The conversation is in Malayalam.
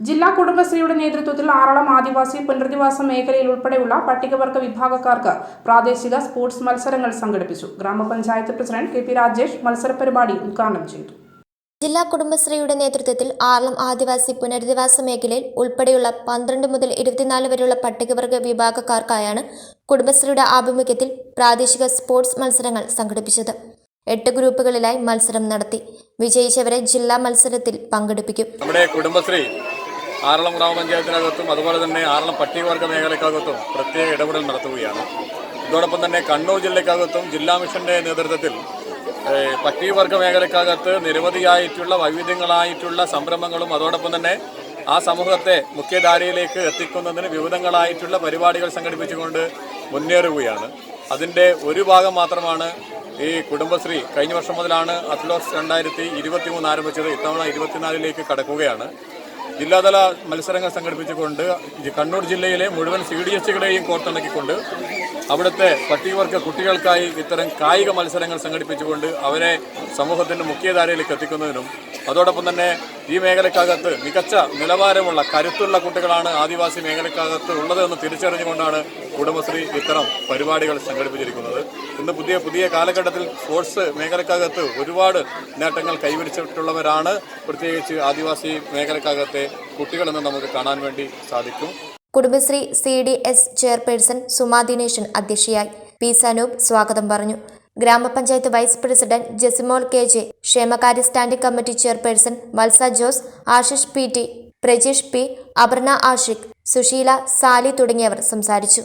ജില്ലാ കുടുംബശ്രീയുടെ നേതൃത്വത്തിൽ ആറളം ആദിവാസി പുനരധിവാസ മേഖലയിൽ ഉൾപ്പെടെയുള്ള പട്ടികവർഗ വിഭാഗക്കാർക്ക് പ്രാദേശിക സ്പോർട്സ് മത്സരങ്ങൾ സംഘടിപ്പിച്ചു. ഗ്രാമപഞ്ചായത്ത് പ്രസിഡന്റ് കെ പി രാജേഷ് മത്സര പരിപാടി ഉദ്ഘാടനം ചെയ്തു. ജില്ലാ കുടുംബശ്രീയുടെ നേതൃത്വത്തിൽ ആറളം ആദിവാസി പുനരധിവാസ മേഖലയിൽ ഉൾപ്പെടെയുള്ള പന്ത്രണ്ട് മുതൽ ഇരുപത്തിനാല് വരെയുള്ള പട്ടികവർഗ വിഭാഗക്കാർക്കായാണ് കുടുംബശ്രീയുടെ ആഭിമുഖ്യത്തിൽ പ്രാദേശിക സ്പോർട്സ് മത്സരങ്ങൾ സംഘടിപ്പിച്ചത്. എട്ട് ഗ്രൂപ്പുകളിലായി മത്സരം നടത്തി. വിജയിച്ചവരെ ജില്ലാ മത്സരത്തിൽ പങ്കെടുപ്പിക്കും. നമ്മുടെ കുടുംബശ്രീ ആറളം ഗ്രാമപഞ്ചായത്തിനകത്തും അതുപോലെ തന്നെ ആറളം പട്ടികവർഗ മേഖലക്കകത്തും പ്രത്യേക ഇടപെടൽ നടത്തുകയാണ്. ഇതോടൊപ്പം തന്നെ കണ്ണൂർ ജില്ലയ്ക്കകത്തും ജില്ലാ മിഷന്റെ നേതൃത്വത്തിൽ പട്ടികവർഗ മേഖലക്കകത്ത് നിരവധിയായിട്ടുള്ള വൈവിധ്യങ്ങളായിട്ടുള്ള സംരംഭങ്ങളും അതോടൊപ്പം തന്നെ ആ സമൂഹത്തെ മുഖ്യധാരയിലേക്ക് എത്തിക്കുന്നതിന് വിവിധങ്ങളായിട്ടുള്ള പരിപാടികൾ സംഘടിപ്പിച്ചുകൊണ്ട് മുന്നേറുകയാണ്. അതിന്റെ ഒരു ഭാഗം മാത്രമാണ് ഈ കുടുംബശ്രീ കഴിഞ്ഞ വർഷം മുതലാണ് അത്ലോസ് രണ്ടായിരത്തി ഇരുപത്തി മൂന്ന് ആരംഭിച്ചത്. ഇത്തവണ ഇരുപത്തിനാലിലേക്ക് കടക്കുകയാണ്. ജില്ലാതല മത്സരങ്ങൾ സംഘടിപ്പിച്ചുകൊണ്ട് കണ്ണൂർ ജില്ലയിലെ മുഴുവൻ സി ഡി എസുകളെയും കോർത്തിണക്കിക്കൊണ്ട് അവിടുത്തെ പട്ടികവർഗ കുട്ടികൾക്കായി ഇത്തരം കായിക മത്സരങ്ങൾ സംഘടിപ്പിച്ചുകൊണ്ട് അവരെ സമൂഹത്തിന്റെ മുഖ്യധാരയിലേക്ക് എത്തിക്കുന്നതിനും അതോടൊപ്പം തന്നെ ഈ മേഖലക്കകത്ത് മികച്ച നിലവാരമുള്ള കരുത്തുള്ള കുട്ടികളാണ് ആദിവാസി മേഖലക്കകത്ത് ഉള്ളതെന്ന് തിരിച്ചറിഞ്ഞുകൊണ്ടാണ് കുടുംബശ്രീ ഇത്തരം പരിപാടികൾ സംഘടിപ്പിച്ചിരിക്കുന്നത്. ഇന്ന് പുതിയ പുതിയ കാലഘട്ടത്തിൽ സ്പോർട്സ് മേഖലക്കകത്ത് ഒരുപാട് നേട്ടങ്ങൾ കൈവരിച്ചിട്ടുള്ളവരാണ്. പ്രത്യേകിച്ച് ആദിവാസി മേഖലക്കകത്തെ കുട്ടികളെന്ന് നമുക്ക് കാണാൻ വേണ്ടി സാധിക്കും. Kudumbashree C D S chairperson Suma Dineshan അധ്യക്ഷയായി. പി സനൂപ് സ്വാഗതം പറഞ്ഞു. ഗ്രാമപഞ്ചായത്ത് vice president Jesimol K J ക്ഷേമകാര്യ standing committee chairperson Valsa Jose Ashish P T Prajesh P Aparna Ashiq Susheela Sali തുടങ്ങിയവർ സംസാരിച്ചു.